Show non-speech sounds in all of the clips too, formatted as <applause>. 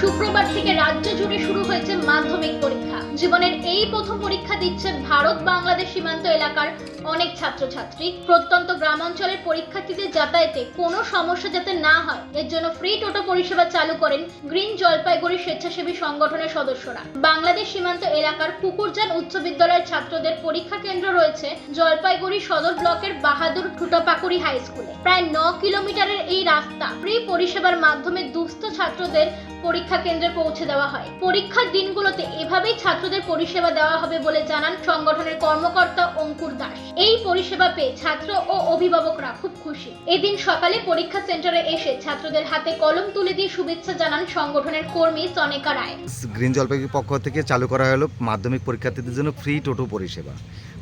শুক্রবার থেকে রাজ্য জুড়ে শুরু হয়েছে মাধ্যমিক পরীক্ষা। জীবনের এই প্রথম পরীক্ষা দিচ্ছে ভারত বাংলাদেশ সীমান্ত এলাকার অনেক ছাত্রছাত্রী। প্রত্যন্ত গ্রামাঞ্চলের পরীক্ষার্থীদের যাতায়াতে কোনো সমস্যা যাতে না হয়, এর জন্য ফ্রি টোটো পরিষেবা চালু করেন গ্রিন জলপাইগুড়ি স্বেচ্ছাসেবী সংগঠনের সদস্যরা। বাংলাদেশ সীমান্ত এলাকার কুকুরজান উচ্চ বিদ্যালয়ের ছাত্রদের পরীক্ষা কেন্দ্র রয়েছে জলপাইগুড়ি সদর ব্লকের বাহাদুর ঠুটাপাকুড়ি হাই স্কুলে। প্রায় ন কিলোমিটারের এই রাস্তা ফ্রি পরিষেবার মাধ্যমে দুস্থ ছাত্রদের পরীক্ষা কেন্দ্রে পৌঁছে দেওয়া হয়। পরীক্ষার দিনগুলোতে এভাবেই ছাত্রদের পরিষেবা দেওয়া হবে বলে জানান সংগঠনের কর্মকর্তা অঙ্কুর দাস। এই পরিষেবা পেয়ে ছাত্র ও অভিভাবকরা খুব খুশি। এদিন সকালে পরীক্ষা সেন্টারে এসে ছাত্রদের হাতে কলম তুলে দিয়ে শুভেচ্ছা জানান সংগঠনের কর্মী সনেকা রায়। গ্রিন জলপাইগুড়ির পক্ষ থেকে চালু করা হলো মাধ্যমিক পরীক্ষার্থীদের জন্য ফ্রি টোটো পরিষেবা।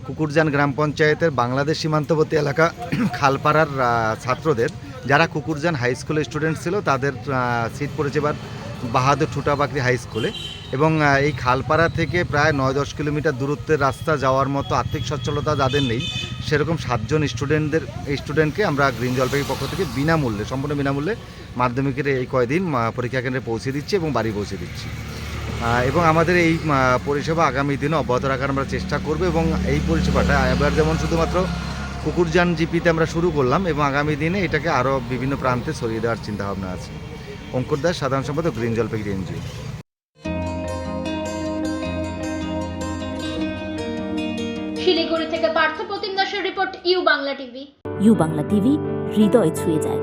কুকুরজান গ্রাম পঞ্চায়েতের বাংলাদেশ সীমান্তবর্তী এলাকা <clears throat> খালপাড়ার ছাত্রদের, যারা কুকুরজান হাই স্কুলের স্টুডেন্ট ছিল, তাদের সিট পরিষেবার বাহাদুর ঠুটাবাকরি হাই স্কুলে এবং এই খালপাড়া থেকে প্রায় নয় দশ কিলোমিটার দূরত্বের রাস্তা যাওয়ার মতো আর্থিক সচ্ছলতা যাদের নেই, সেরকম সাতজন স্টুডেন্টদের স্টুডেন্টকে আমরা গ্রিন জলপাইগুড়ির পক্ষ থেকে বিনামূল্যে, সম্পূর্ণ বিনামূল্যে মাধ্যমিকের এই কয়দিন পরীক্ষা কেন্দ্রে পৌঁছে দিচ্ছি এবং বাড়ি পৌঁছে দিচ্ছি। এবং আমাদের এই পরিষেবা আগামী দিনে অব্যাহত রাখার আমরা চেষ্টা করব এবং এই পরিষেবাটা এবার যেমন শুধুমাত্র কুকুরজান জিপিতে আমরা শুরু করলাম এবং আগামী দিনে এটাকে আরও বিভিন্ন প্রান্তে ছড়িয়ে দেওয়ার চিন্তাভাবনা আছে। অঙ্কুর দাস সাধারণ সম্পাদক গ্রিন জলপাইগুড়ি এনজিও শিলিগুড়ি থেকে পার্থ প্রতিম দাসের report U Bangla TV. U Bangla TV হৃদয় ছুঁয়ে যায়।